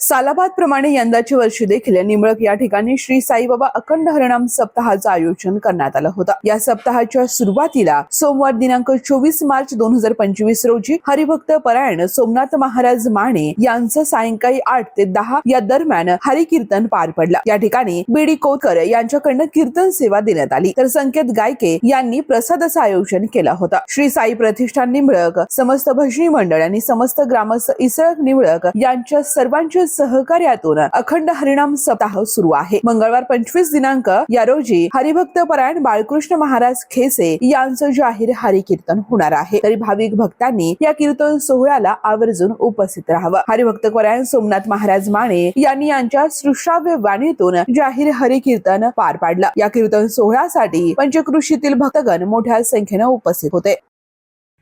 सालाबाद प्रमाणे यंदाची वर्षी देखील निंबळक या ठिकाणी श्री साईबाबा अखंड हरिणाम सप्ताहाचं आयोजन करण्यात आलं होतं. या सप्ताहाच्या सुरुवातीला सोमवार दिनांक चोवीस मार्च दोन हजार पंचवीस रोजी हरिभक्त परायण सोमनाथ महाराज माने यांचं सायंकाळी आठ ते दहा या दरम्यान हरिकीर्तन पार पडलं. या ठिकाणी बीडी कोतकर यांच्याकडनं कीर्तन सेवा देण्यात आली. तर संकेत गायके यांनी प्रसादाचं आयोजन केलं होतं. श्री साई प्रतिष्ठान निंबळक समस्त भजनी मंडळ आणि समस्त ग्रामस्थ इसळक निंबळक यांच्या सर्वांच्या सहकार्यातून अखंड हरिणाम सप्ताह सुरू आहे. मंगळवार पंचवीस दिनांक या रोजी हरिभक्त परायण बाळकृष्ण महाराज खेसे यांचं जाहीर हरिकीर्तन होणार आहे. तरी भाविक भक्तांनी या कीर्तन सोहळ्याला आवर्जून उपस्थित राहावं. हरिभक्त परायण सोमनाथ महाराज माने यांनी यांच्या सृश्राव्य वाणीतून जाहीर हरिकीर्तन पार पाडलं. या कीर्तन सोहळ्यासाठी पंचकृषीतील भक्तगण मोठ्या संख्येनं उपस्थित होते.